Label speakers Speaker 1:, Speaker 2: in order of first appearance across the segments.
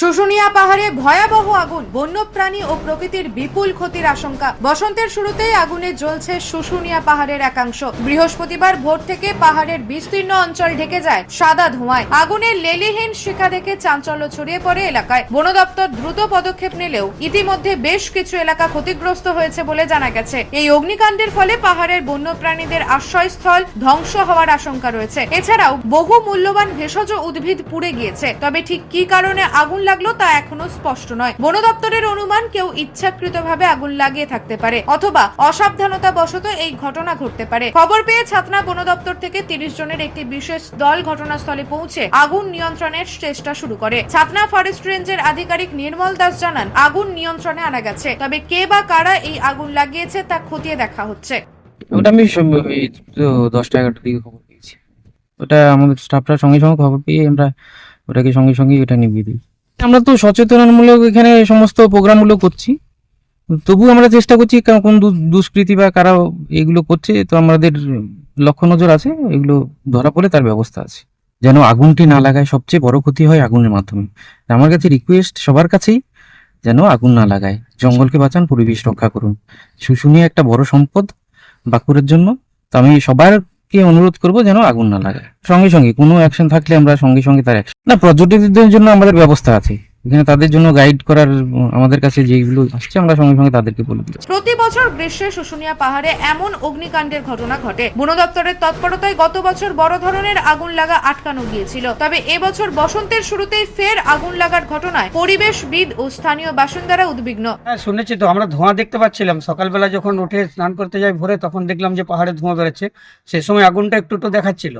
Speaker 1: শুশুনিয়া পাহাড়ে ভয়াবহ আগুন, বন্যপ্রাণী ও প্রকৃতির বিপুল ক্ষতির আশঙ্কা। বসন্তের শুরুতেই আগুনে জ্বলছে শুশুনিয়া পাহাড়ের একাংশ। বৃহস্পতিবার ভোর থেকে পাহাড়ের বিস্তীর্ণ অঞ্চল ঢেকে যায় সাদা ধোঁয়ায়। আগুনের লেলিহীন শিখা দেখে চাঞ্চল্য ছড়িয়ে পড়ে এলাকায়। বন দপ্তর দ্রুত পদক্ষেপ নিলেও ইতিমধ্যে বেশ কিছু এলাকা ক্ষতিগ্রস্ত হয়েছে বলে জানা গেছে। এই অগ্নিকাণ্ডের ফলে পাহাড়ের বন্যপ্রাণীদের আশ্রয়স্থল ধ্বংস হওয়ার আশঙ্কা রয়েছে। এছাড়াও বহু মূল্যবান ভেষজ উদ্ভিদ পুড়ে গিয়েছে। তবে ঠিক কী কারণে আগুন লাগল তা এখনও স্পষ্ট নয়। বন দপ্তরের অনুমান কেউ ইচ্ছাকৃতভাবে আগুন লাগিয়ে থাকতে পারে, অথবা অসাবধানতা বশত এই ঘটনা ঘটতে পারে। খবর পেয়ে ছাতনা বন দপ্তর থেকে তিরিশ জনের একটি বিশেষ দল ঘটনাস্থলে পৌঁছে আগুন নিয়ন্ত্রণের চেষ্টা শুরু করে। ছাতনা ফরেস্ট রেঞ্জের আধিকারিক নির্মল দাস জানান, আগুন নিয়ন্ত্রণে আনা গেছে। তবে কে বা কারা এই আগুন লাগিয়েছে তা খতিয়ে দেখা হচ্ছে।
Speaker 2: ওটা আমি দশটা এগারোটার দিকে খবর পেয়েছি। ওটা আমাদের স্টাফরা সঙ্গে সঙ্গে খবর পেয়ে আমরা ওটাকে সঙ্গে সঙ্গে এটা নিভিয়ে দিই। আমরা তো সচেতনমূলক এখানে সমস্ত প্রোগ্রামগুলো করছি। তবু আমরা চেষ্টা করছি কোন দুষ্কৃতী বা কারা এগুলো করছে, তো আমাদের লক্ষ্য নজর আছে, এগুলো ধরা পড়ে তার ব্যবস্থা আছে। যেন আগুনটি না লাগায় সবচেয়ে বড় ক্ষতি হয় আগুনের মাধ্যমে। আমার কাছে রিকোয়েস্ট সবার কাছেই, যেন আগুন না লাগায়। জঙ্গলকে বাঁচান, পরিবেশ রক্ষা করুন। শুশুনিয়া একটা বড় সম্পদ বাঁকুড়ার জন্য। তো আমি সবারকে অনুরোধ করব যেন আগুন না লাগে সঙ্গে সঙ্গে, কোনো অ্যাকশন থাকলে আমরা সঙ্গে সঙ্গে তার অ্যাকশন না পর্যটকদের জন্য আমাদের ব্যবস্থা আছে। এখানে তাদের জন্য গাইড করার আমাদের কাছে যেগুলো আসছে আমরা সঙ্গে সঙ্গে তাদেরকে বলে দিচ্ছি
Speaker 1: প্রতি বছর গ্রীষ্মে শুশুনিয়া পাহাড়ে এমন অগ্নিকাণ্ডের ঘটনা ঘটে। বন দপ্তরের তৎপরতায় গত বছর বড় ধরনের আগুন লাগা আটকানো গিয়েছিল। তবে এবছর বসন্তের শুরুতেই ফের আগুন লাগার ঘটনায় পরিবেশবিদ ও স্থানীয় বাসিন্দারা উদ্বিগ্ন।
Speaker 3: হ্যাঁ শুনেছি তো আমরা ধোঁয়া দেখতে পাচ্ছিলাম। সকালবেলা যখন উঠে স্নান করতে যাই ভোরে তখন দেখলাম যে পাহাড়ে ধোঁয়া বেরোচ্ছে। সে সময় আগুনটা একটু একটু দেখাচ্ছিল।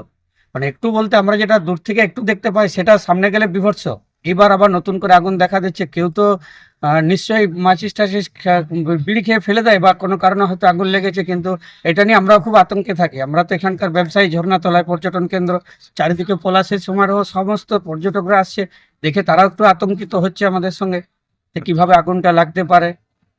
Speaker 3: মানে একটু বলতে আমরা যেটা দূর থেকে একটু দেখতে পাই সেটা সামনে গেলে বিভৎস। এবার আবার নতুন করে আগুন দেখা দিচ্ছে। কেউ তো নিশ্চয়ই মাচিস টাচিস বিড়ি খেয়ে ফেলে দেয় বা কোনো কারণে হয়তো আগুন লেগেছে, কিন্তু এটা নিয়ে আমরাও খুব আতঙ্কে থাকি। আমরা তো এখানকার ব্যবসায়ী, ঝর্ণাতলায় পর্যটন কেন্দ্র, চারিদিকে পলাশের সমারোহ, সমস্ত পর্যটকরা আসছে। দেখে তারাও একটু আতঙ্কিত হচ্ছে আমাদের সঙ্গে কীভাবে আগুনটা লাগতে পারে।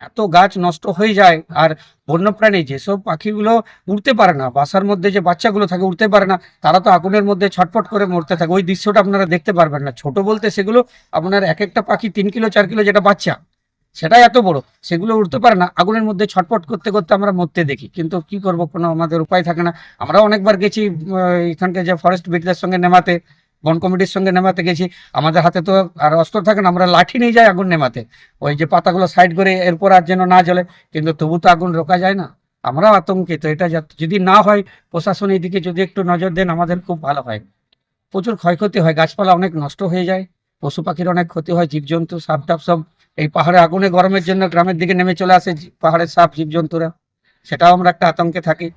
Speaker 3: এত গাছ নষ্ট হয়ে যায় আর বন্যপ্রাণী যেসব পাখিগুলো উড়তে পারে না, বাসার মধ্যে যে বাচ্চাগুলো থাকে উড়তে পারে না, তারা তো আগুনের মধ্যে ছটফট করে মরতে থাকে। ওই দৃশ্যটা আপনারা দেখতে পারবেন না। ছোট বলতে সেগুলো আপনার এক একটা পাখি তিন কিলো, চার কিলো যেটা বাচ্চা, সেটাই এত বড়। সেগুলো উঠতে পারে না, আগুনের মধ্যে ছটফট করতে করতে আমরা মরতে দেখি। কিন্তু কি করব, কোনো আমাদের উপায় থাকে না। আমরা অনেকবার গেছি এখানকার যে ফরেস্ট বিটদের সঙ্গে নেমাতে। বন কমিটির সঙ্গে নেমাতে গেছি। আমাদের হাতে তো আর অস্ত্র থাকে না, আমরা লাঠি নিয়ে যাই আগুন নেমাতে। ওই যে পাতাগুলো সাইড করে এরপর আর যেন না জ্বলে, কিন্তু তবু তো আগুন রোকা যায় না। আমরাও আতঙ্কিত, এটা যদি না হয়, প্রশাসন এইদিকে যদি একটু নজর দেন, আমাদের খুব ভালো হয়। প্রচুর ক্ষয়ক্ষতি হয়, গাছপালা অনেক নষ্ট হয়ে যায়, পশু পাখির অনেক ক্ষতি হয়, জীবজন্তু, সাপ টাপ সব এই পাহাড়ে আগুনে গরমের জন্য গ্রামের দিকে নেমে চলে আসে পাহাড়ের সাপ, জীবজন্তুরা। সেটাও আমরা একটা আতঙ্কে থাকি।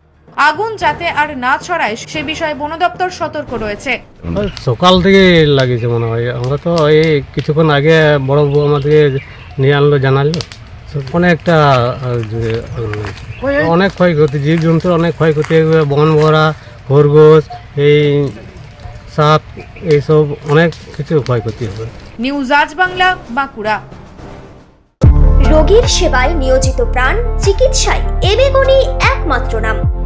Speaker 1: আগুন যাতে আর না ছড়ায় সে বিষয়ে বন দপ্তর সতর্ক রয়েছে।
Speaker 4: সকাল থেকে লাগিয়েছে মনে হয়। আমরা তো এই কিছুক্ষণ আগে বড় বউ আমাদেরকে নিয়ে আনলো জানালো। অনেকটা অনেক ক্ষয়ক্ষতি জীবজন্তুর অনেক ক্ষয়ক্ষতি বন ভরা খরগোশ এই সাপ এইসব অনেক কিছু ক্ষয়ক্ষতি হবে।
Speaker 1: নিউজ আজ বাংলা বাঁকুড়া।
Speaker 5: রোগীর সেবায় নিয়োজিত প্রাণ চিকিৎসায় এবেগুনি একমাত্র নাম।